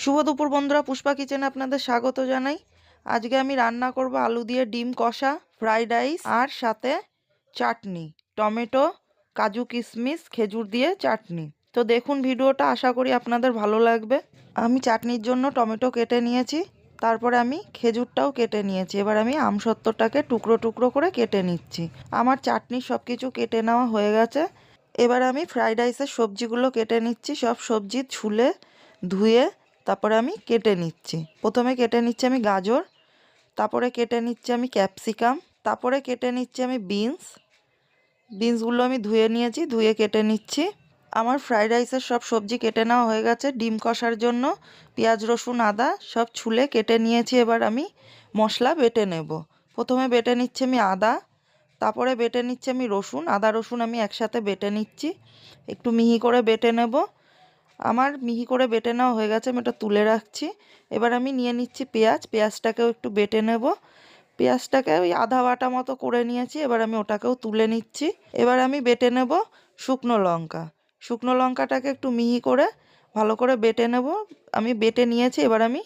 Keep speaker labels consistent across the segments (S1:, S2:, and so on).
S1: শুভ দুপুর বন্ধুরা, পুষ্পা কিচেনে আপনাদের স্বাগত জানাই। আজকে আমি রান্না করব আলু দিয়ে ডিম কষা, ফ্রাইড রাইস আর সাথে চাটনি, টমেটো, কাজু কিশমিশ খেজুর দিয়ে চাটনি। তো দেখুন ভিডিওটা, আশা করি আপনাদের ভালো লাগবে। আমি চাটনির জন্য টমেটো কেটে নিয়েছি, তারপরে আমি খেজুরটাও কেটে নিয়েছি। এবার আমি আমসত্ত্বটাকে টুকরো টুকরো করে কেটে নিচ্ছি। আমার চাটনির সব কিছু কেটে নেওয়া হয়ে গেছে। এবার আমি ফ্রাইড রাইসের সবজিগুলো কেটে নিচ্ছি, সব সবজি ছুলে, ধুয়ে তারপরে আমি কেটে নিচ্ছি। প্রথমে কেটে নিচ্ছি আমি গাজর, তারপরে কেটে নিচ্ছি আমি ক্যাপসিকাম, তারপরে কেটে নিচ্ছি আমি বিনস। বিনসগুলো আমি ধুয়ে নিয়েছি, ধুয়ে কেটে নিচ্ছি। আমার ফ্রাইড রাইসের সব সবজি কেটে নেওয়া হয়ে গেছে ডিম কষার জন্য। পেঁয়াজ, রসুন, আদা সব ছুলে কেটে নিয়েছি এবার আমি মশলা বেটে নেব। প্রথমে বেটে নিচ্ছি আমি আদা, তারপরে বেটে নিচ্ছি আমি রসুন, আদা, রসুন আমি একসাথে বেটে নিচ্ছি। একটু মিহি করে বেটে নেব। আমার মিহি করে বেটে নেওয়া হয়ে গেছে, আমি এটা তুলে রাখছি। এবার আমি নিয়ে নিচ্ছি পেঁয়াজ, পেঁয়াজটাকেও একটু বেটে নেব। পেঁয়াজটাকে ওই আধা বাটা মতো করে নিয়েছি, এবার আমি ওটাকেও তুলে নিচ্ছি। এবার আমি বেটে নেব শুকনো লঙ্কা। শুকনো লঙ্কাটাকে একটু মিহি করে ভালো করে বেটে নেব। আমি বেটে নিয়েছি, এবার আমি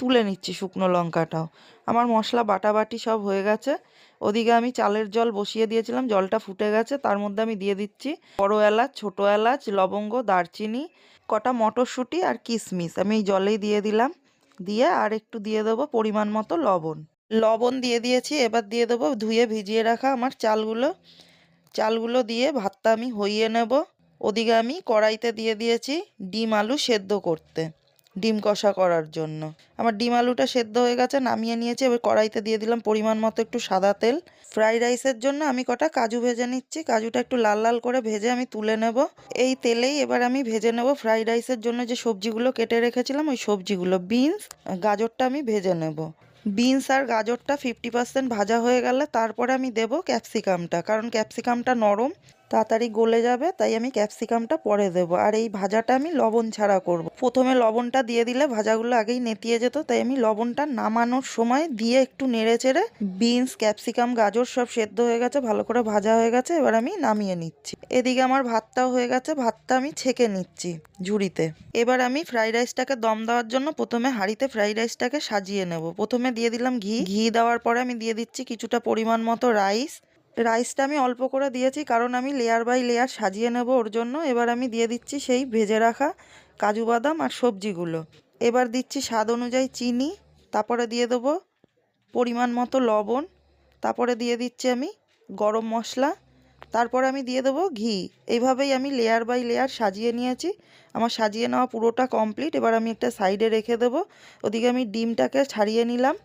S1: তুলে নিচ্ছি শুকনো লঙ্কাটাও। আমার মশলা বাটাবাটি সব হয়ে গেছে। ওদিকে আমি চালের জল বসিয়ে দিয়েছিলাম, জলটা ফুটে গেছে। তার মধ্যে আমি দিয়ে দিচ্ছি বড় এলাচ, ছোটো এলাচ, লবঙ্গ, দারচিনি, কটা মটরশুঁটি আর কিশমিশ আমি এই জলেই দিয়ে দিলাম। দিয়ে আর একটু দিয়ে দেবো পরিমাণ মতো লবণ। লবণ দিয়ে দিয়েছি, এবার দিয়ে দেবো ধুয়ে ভিজিয়ে রাখা আমার চালগুলো। চালগুলো দিয়ে ভাতটা আমি হইয়ে নেব। ওদিকে আমি কড়াইতে দিয়ে দিয়েছি ডিম আলু সেদ্ধ করতে। ডিম কষা করার জন্য। আমার ডিম আলুটা সেদ্ধ হয়ে গেছে, নামিয়ে নিয়েছি। এবার কড়াইতে দিয়ে দিলাম পরিমাণ মতো একটু সাদা তেল। ফ্রাইড রাইসের জন্য আমি কটা কাজু ভেজে নিচ্ছি। কাজুটা একটু লাল লাল করে ভেজে আমি তুলে নেব। এই তেলেই এবার আমি ভেজে নেব ফ্রাইড রাইসের জন্য যে সবজিগুলো কেটে রেখেছিলাম, ওই সবজিগুলো। বিনস, গাজরটা আমি ভেজে নেব। বিনস আর গাজরটা ফিফটি পার্সেন্ট ভাজা হয়ে গেলে তারপরে আমি দেব ক্যাপসিকামটা। কারণ ক্যাপসিকামটা নরম তাড়াতাড়ি গলে যাবে, তাই আমি ক্যাপসিকামটা পরে দেবো। আর এই ভাজাটা আমি লবণ ছাড়া করব। প্রথমে লবণটা দিয়ে দিলে ভাজাগুলো আগেই নেতিয়ে যেত, তাই আমি লবণটা নামানোর সময় দিয়ে একটু নেড়ে চেড়ে বিনস, ক্যাপসিকাম, গাজর সব সেদ্ধ হয়ে গেছে, ভালো করে ভাজা হয়ে গেছে, এবার আমি নামিয়ে নিচ্ছি। এদিকে আমার ভাতটাও হয়ে গেছে, ভাতটা আমি ছেঁকে নিচ্ছি ঝুড়িতে। এবার আমি ফ্রাইড রাইসটাকে দম দেওয়ার জন্য প্রথমে হাঁড়িতে ফ্রাইড রাইসটাকে সাজিয়ে নেব। প্রথমে দিয়ে দিলাম ঘি। ঘি দেওয়ার পরে আমি দিয়ে দিচ্ছি কিছুটা পরিমাণ মতো রাইস রাইসটা আমি অল্প করে দিয়েছি, কারণ আমি লেয়ার বাই লেয়ার সাজিয়ে নেব ওর জন্য। এবার আমি দিয়ে দিচ্ছি সেই ভেজে রাখা কাজু বাদাম আর সবজিগুলো। এবার দিচ্ছি স্বাদ অনুযায়ী চিনি, তারপরে দিয়ে দেবো পরিমাণ মতো লবণ, তারপরে দিয়ে দিচ্ছি আমি গরম মশলা, তারপরে আমি দিয়ে দেবো ঘি। এইভাবেই আমি লেয়ার বাই লেয়ার সাজিয়ে নিয়েছি। আমার সাজিয়ে নেওয়া পুরোটা কমপ্লিট এবার আমি একটা সাইডে রেখে দেবো। ওদিকে আমি ডিমটাকে ছাড়িয়ে নিলাম।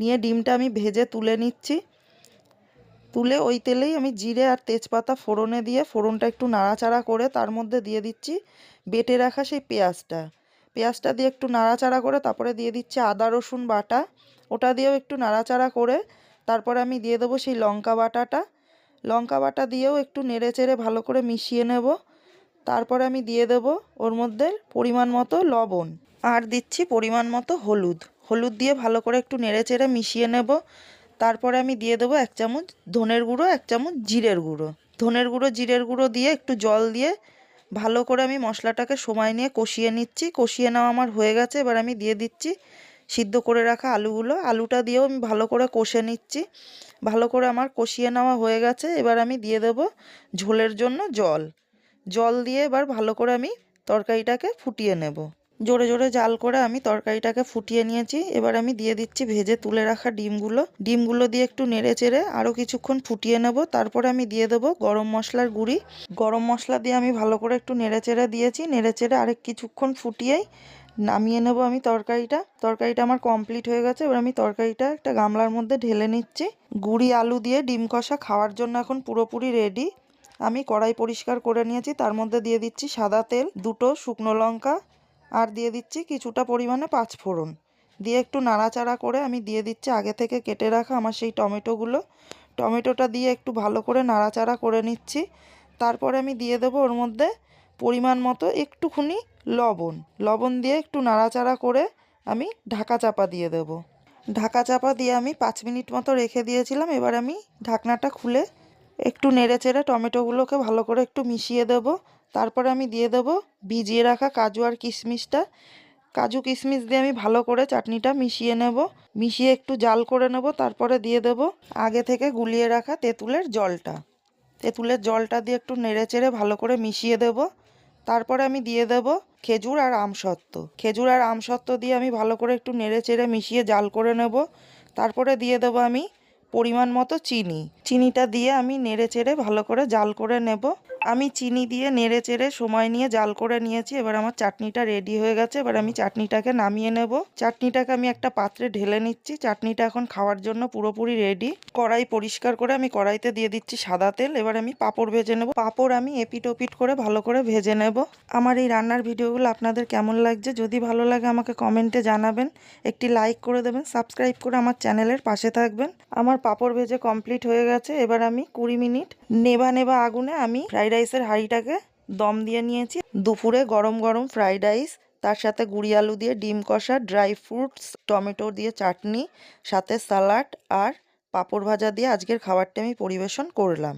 S1: নিয়ে ডিমটা আমি ভেজে তুলে নিচ্ছি। তুলে ওই তেলেই আমি জিরে আর তেজপাতা ফোড়নে দিয়ে ফোড়নটা একটু নাড়াচাড়া করে তার মধ্যে দিয়ে দিচ্ছি বেটে রাখা সেই পেঁয়াজটা। পেঁয়াজটা দিয়ে একটু নাড়াচাড়া করে তারপরে দিয়ে দিচ্ছি আদা, রসুন বাটা। ওটা দিয়েও একটু নাড়াচাড়া করে তারপরে আমি দিয়ে দেবো সেই লঙ্কা বাটাটা। লঙ্কা বাটা দিয়েও একটু নেড়ে চেড়ে ভালো করে মিশিয়ে নেব। তারপরে আমি দিয়ে দেব ওর মধ্যে পরিমাণ মতো লবণ। আর দিচ্ছি পরিমাণ মতো হলুদ। হলুদ দিয়ে ভালো করে একটু নেড়ে চেড়ে মিশিয়ে নেব। তারপরে আমি দিয়ে দেবো এক চামচ ধনের গুঁড়ো, এক চামচ জিরের গুঁড়ো। ধনের গুঁড়ো, জিরের গুঁড়ো দিয়ে একটু জল দিয়ে ভালো করে আমি মশলাটাকে সময় নিয়ে কষিয়ে নিচ্ছি। কষিয়ে নেওয়া আমার হয়ে গেছে, এবার আমি দিয়ে দিচ্ছি সিদ্ধ করে রাখা আলুগুলো। আলুটা দিয়েও আমি ভালো করে কষে নিচ্ছি। ভালো করে আমার কষিয়ে নেওয়া হয়ে গেছে, এবার আমি দিয়ে দেব ঝোলের জন্য জল। জল দিয়ে এবার ভালো করে আমি তরকারিটাকে ফুটিয়ে নেব। জোরে জোরে জাল করে আমি তরকারিটাকে ফুটিয়ে নিয়েছি। এবার আমি দিয়ে দিচ্ছি ভেজে তুলে রাখা ডিমগুলো। ডিমগুলো দিয়ে একটু নেড়ে চেড়ে আরও কিছুক্ষণ ফুটিয়ে নেব। তারপরে আমি দিয়ে দেবো গরম মশলার গুঁড়ি। গরম মশলা দিয়ে আমি ভালো করে একটু নেড়ে চেড়ে দিয়েছি। নেড়ে চেড়ে আরেক কিছুক্ষণ ফুটিয়েই নামিয়ে নেব আমি তরকারিটা। তরকারিটা আমার কমপ্লিট হয়ে গেছে। এবার আমি তরকারিটা একটা গামলার মধ্যে ঢেলে নিচ্ছি। গুঁড়ি আলু দিয়ে ডিম কষা খাওয়ার জন্য এখন পুরোপুরি রেডি। আমি কড়াই পরিষ্কার করে নিয়েছি। তার মধ্যে দিয়ে দিচ্ছি সাদা তেল, দুটো শুকনো লঙ্কা আর দিয়ে দিচ্ছি কিছুটা পরিমাণে পাঁচ ফোড়ন। দিয়ে একটু নাড়াচাড়া করে আমি দিয়ে দিচ্ছি আগে থেকে কেটে রাখা আমার সেই টমেটোগুলো। টমেটোটা দিয়ে একটু ভালো করে নাড়াচাড়া করে নিচ্ছি। তারপরে আমি দিয়ে দেবো ওর মধ্যে পরিমাণ মতো একটুখানি লবণ। লবণ দিয়ে একটু নাড়াচাড়া করে আমি ঢাকা চাপা দিয়ে দেব। ঢাকা চাপা দিয়ে আমি পাঁচ মিনিট মতো রেখে দিয়েছিলাম। এবার আমি ঢাকনাটা খুলে একটু নেড়ে চেড়ে টমেটোগুলোকে ভালো করে একটু মিশিয়ে দেব। তারপরে আমি দিয়ে দেব ভিজিয়ে রাখা কাজু আর কিশমিশটা। কাজু কিশমিশ দিয়ে আমি ভালো করে চাটনিটা মিশিয়ে নেব। মিশিয়ে একটু জাল করে নেব, তারপরে দিয়ে দেব আগে থেকে গুলিয়ে রাখা তেঁতুলের জলটা। তেঁতুলের জলটা দিয়ে একটু নেড়ে চেড়ে ভালো করে মিশিয়ে দেব। তারপরে আমি দিয়ে দেব খেজুর আর আমসত্ত্ব। খেজুর আর আমসত্ত্ব দিয়ে আমি ভালো করে একটু নেড়ে চেড়ে মিশিয়ে জাল করে নেব। তারপরে দিয়ে দেব আমি পরিমাণ মতো চিনি। চিনিটা দিয়ে আমি নেড়ে চেড়ে ভালো করে জাল করে নেব। আমি চিনি দিয়ে নেড়ে চেড়ে সময় নিয়ে জাল করে নিয়েছি। এবার আমার চাটনিটা রেডি হয়ে গেছে। এবার আমি চাটনিটাকে নামিয়ে নেব। চাটনিটাকে আমি একটা পাত্রে ঢেলে নিচ্ছি। চাটনিটা এখন খাওয়ার জন্য পুরোপুরি রেডি কড়াই পরিষ্কার করে আমি কড়াইতে দিয়ে দিচ্ছি সাদা তেল। এবার আমি পাপড় ভেজে নেব। পাপড় আমি এপিট ওপিট করে ভালো করে ভেজে নেব। আমার এই রান্নার ভিডিওগুলো আপনাদের কেমন লাগছে? যদি ভালো লাগে আমাকে কমেন্টে জানাবেন। একটি লাইক করে দেবেন। সাবস্ক্রাইব করে আমার চ্যানেলের পাশে থাকবেন। আমার পাপড় ভেজে কমপ্লিট হয়ে গেছে। এবার আমি কুড়ি মিনিট নেবা নেবা আগুনে আমি ফ্রাইড রাইসের হাঁড়িটাকে দম দিয়ে নিয়েছি। দুপুরে গরম গরম ফ্রাইড রাইস, তার সাথে গুড়ি আলু দিয়ে ডিম কষা, ড্রাই ফ্রুটস, টমেটো দিয়ে চাটনি, সাথে সালাড আর পাঁপড় ভাজা দিয়ে আজকের খাবারটা আমি পরিবেশন করলাম।